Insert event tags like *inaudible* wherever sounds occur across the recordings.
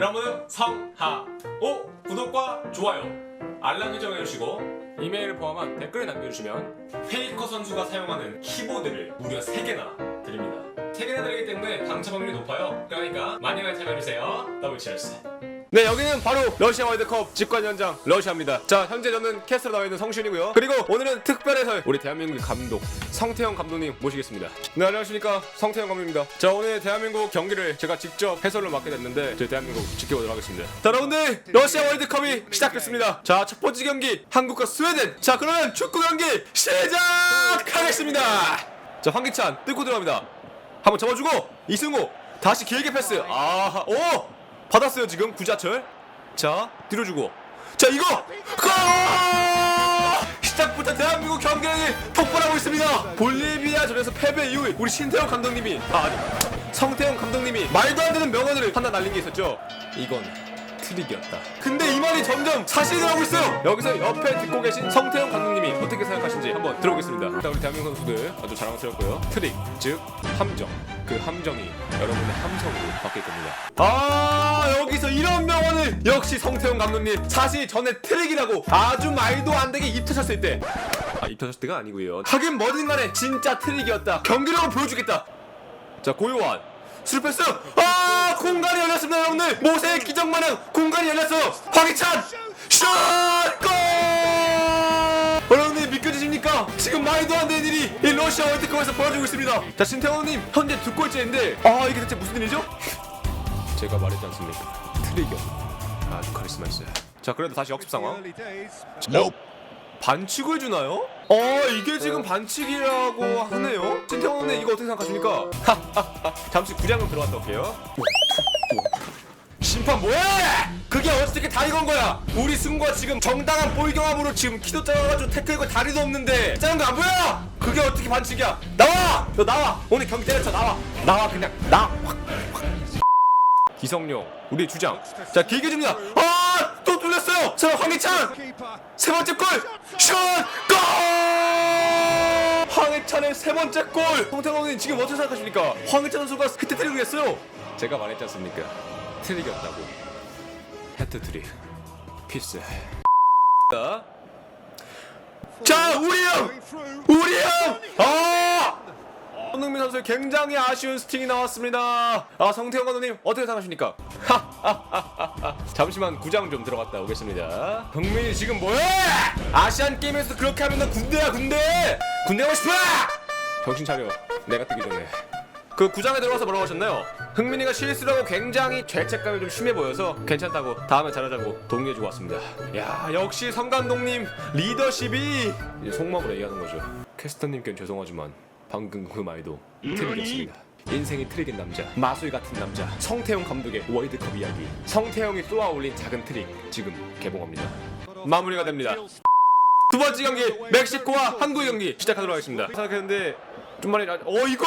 여러분은 성하오 구독과 좋아요 알람 설정 해주시고 이메일을 포함한 댓글을 남겨주시면 페이커 선수가 사용하는 키보드를 무려 3개나 드립니다. 3개나 드리기 때문에 당첨 확률이 높아요. 그러니까 많이 많이 참여해주세요. 더블 치얼스 네 여기는 바로 러시아 월드컵 직관 현장 러시아입니다. 자 현재 저는 캐스트로 나와 있는 성시윤이고요. 그리고 오늘은 특별해서 우리 대한민국 감독 성태형 감독님 모시겠습니다. 네 안녕하십니까? 성태형 감독입니다. 자 오늘 대한민국 경기를 제가 직접 해설로 맡게 됐는데 저희 대한민국 지켜보도록 하겠습니다. 자 여러분들 러시아 월드컵이 시작됐습니다. 자 첫 번째 경기 한국과 스웨덴. 자 그러면 축구 경기 시작하겠습니다. 자 황기찬 뜯고 들어갑니다. 한번 잡아주고 이승우 다시 길게 패스. 아하 오 받았어요 지금. 구자철. 자 뒤로 주고. 자 이거! 골 시작부터 대한민국 경기력이 폭발하고 있습니다. 볼리비아전에서 패배 이후에 우리 신태용 감독님이 아 성태용 감독님이 말도 안 되는 명언을 하나 날린 게 있었죠. 이건 트릭이었다. 근데 이 말이 점점 사실이 되고 있어요. 여기서 옆에 듣고 계신 성태용 감독님이 어떻게 생각하신지 한번 들어보겠습니다. 일단 우리 대한민국 선수들 아주 자랑스럽고요. 트릭 즉 함정. 그 함정이 여러분의 함성으로 바뀔 겁니다. 아 여기서 이런 명언을 역시 성태용 감독님 사실 전에 트릭이라고 아주 말도 안 되게 입 터졌을 때. 아, 입 터졌을 때가 아니고요. 하긴 뭐든 간에 진짜 트릭이었다. 경기력을 보여주겠다. 자 고요한 스루패스. 아 공간이 열렸습니다 여러분들. 모세의 기적마냥 공간이 열렸어요 황희찬 슛 골! 여러분들 믿겨지십니까? 지금 말도 안 되는 일이 이 러시아 월드컵에서 벌어지고 있습니다. 자 신태원님 현재 두 골째인데 아 이게 대체 무슨 일이죠? 제가 말했지 않습니까? 트리겨 아주 카리스마 있어요. 자 그래도 다시 역습 상황. 어? 반칙을 주나요? 어 이게 지금 반칙이라고 하네요. 신태원님 이거 어떻게 생각하십니까? *laughs* 잠시 구장으로 들어갔다 올게요 심판 뭐해? 그게 어떻게 다리 건 거야? 우리 승과 지금 정당한 볼 경합으로 지금 키도 작아가지고 태클과 다리도 없는데 작은 거 안 보여? 그게 어떻게 반칙이야? 나와! 너 나와! 오늘 경기 때려쳐 나와! 나와 그냥 나! 확, 확. 기성용 우리 주장 자 길게 줍니다 아! 또 뚫렸어요! 자 황희찬! 세 번째 골! 슛! 골! 황희찬의 세 번째 골! 홍태광님 지금 어떻게 생각하십니까? 황희찬 선수가 히트트릭을 했어요 제가 말했지 않습니까? 트릭이었다고 헤트트릭 피스 자, 자 우리 형! 우리 형! 아! 손흥민 선수의 굉장히 아쉬운 스팅이 나왔습니다. 아 성태형 감독님 어떻게 생각하십니까? 잠시만 구장 좀 들어갔다 오겠습니다. 흥민이 지금 뭐해? 아시안 게임에서 그렇게 하면 나 군대야 군대. 군대 가고 싶어? 정신 차려. 내가 뜨기 전에. 그 구장에 들어가서 뭐라고 하셨나요? 흥민이가 실수라고 굉장히 죄책감이 좀 심해 보여서 괜찮다고 다음에 잘하자고 동의해주고 왔습니다. 야 역시 성 감독님 리더십이 이제 속마음으로 얘기하는 거죠. 캐스터님께는 죄송하지만 방금 그 말도 트릭이었습니다. 인생이 트릭인 남자, 마술 같은 남자, 성태형 감독의 월드컵 이야기. 성태형이 쏘아 올린 작은 트릭 지금 개봉합니다. 마무리가 됩니다. 두 번째 경기 멕시코와 한국 경기 시작하도록 하겠습니다. 생각했는데 좀 많이 어 이거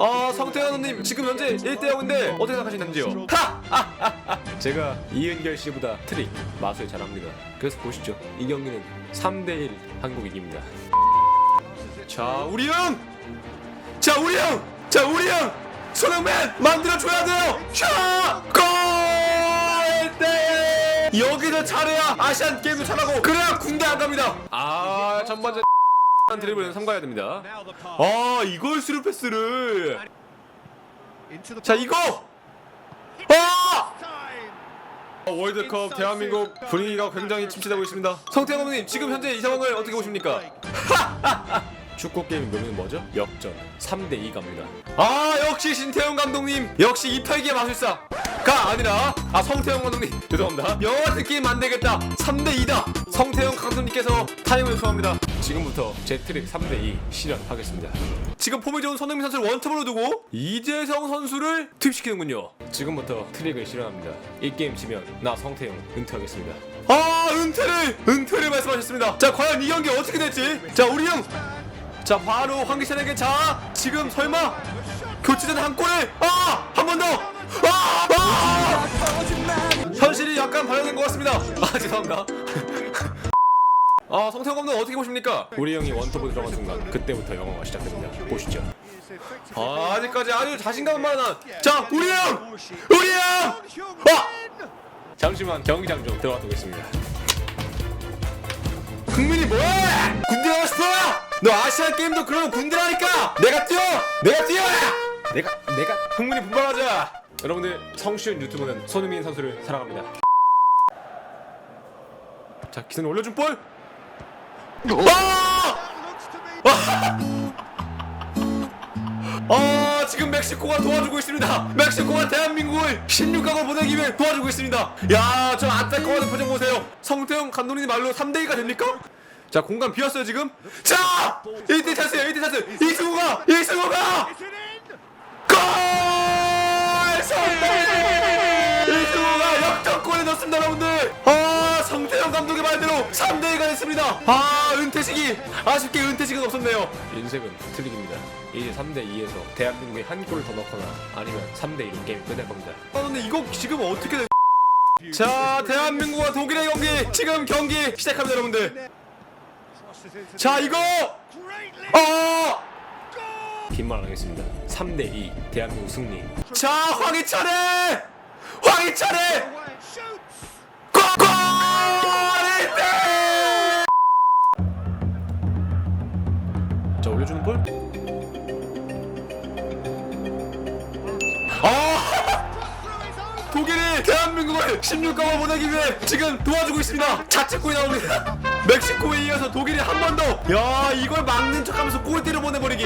아 성태현 선님 지금 현재 1대 0인데 어떻게 생각하시는지요? 하! *laughs* 제가 이은결 씨보다 트릭 마술 잘합니다. 그래서 보시죠. 이 경기는 3대 1 한국 이깁니다. 자 우리 형! 자 우리 형! 자 우리 형! 손흥민 만들어줘야 돼요! 샤! 골! 1대 여기서 잘해야 아시안 게임도 잘하고 그래야 군대 안 갑니다. 아 전반전 드리블은 삼가야 됩니다. 아 이걸 스루 패스를 자 이거 아 월드컵 대한민국 분위기가 굉장히 침체되고 있습니다. 성태형 감독님 지금 현재 이 상황을 어떻게 보십니까? *laughs* 축구 게임 묘미는 뭐죠? 역전 3대 2 갑니다. 아 역시 신태용 감독님 역시 이탈기의 마술사가 아니라 아 성태용 감독님 죄송합니다. 영화 같은 게임 안 되겠다 3대 2다. 성태용 감독님께서 타임을 요청합니다. 지금부터 제 트릭 3대 2 실현하겠습니다. 지금 폼이 좋은 손흥민 선수를 원톱으로 두고 이재성 선수를 투입시키는군요. 지금부터 트릭을 실현합니다. 이 게임 지면 나 성태용 은퇴하겠습니다. 아 은퇴를 은퇴를 말씀하셨습니다. 자 과연 이 경기 어떻게 될지 자 우리 형 자 바로 황기찬에게 자 지금 설마 교체된 한 골을 아한 번 더 아! 아! 현실이 약간 반영된 것 같습니다 아 죄송합니다 아 성태형 감독 어떻게 보십니까? 우리 형이 원톱으로 들어간 순간 그때부터 영화가 시작됩니다. 보시죠. 아, 아직까지 아주 자신감 만한. 자 우리 형! 우리 형! 어! 잠시만 경기장 좀 들어가도록 하겠습니다. 국민이 뭐해? 군대 싶어? 너 아시안 게임도 그러면 군대라니까! 내가 뛰어! 내가 뛰어! 내가 내가 국민이 분발하자! 여러분들 성시윤 유튜브는 손흥민 선수를 사랑합니다. 자 기세는 올려준 볼 아! 아 지금 멕시코가 도와주고 있습니다. 멕시코가 대한민국을 16강을 보내기 위해 도와주고 있습니다. 야저 안타까워하는 표정 보세요. 성태형 감독님 말로 3대2가 됩니까? 자 공간 비었어요 지금. 자! 1대 찬스예요 1대 찬스 이승우가 이승우가! 골! 성태! 이승우가 역전골을 넣습니다 여러분들 아 성태형 감독의 말대로 3대 2가 됐습니다. 아 은퇴식이 아쉽게 은퇴식은 없었네요. 인생은 틀리기입니다. 이제 3대 2에서 대한민국이 한 골을 더 넣거나 아니면 3대 2로 게임 끝낼 겁니다. 아 근데 이거 지금 어떻게 돼? 자 대한민국과 독일의 경기. 지금 경기 시작합니다 여러분들. 자 이거! 어 빈말 안 하겠습니다. 3대 2 대한민국 승리. 자 황희찬의! 황희찬의 자 올려주는 볼? 아! 독일이 대한민국을 16강을 보내기 위해 지금 도와주고 있습니다. 자책골이 나옵니다. 멕시코에 이어서 독일이 한 번 더. 야 이걸 막는 척하면서 골 때려 보내버리기.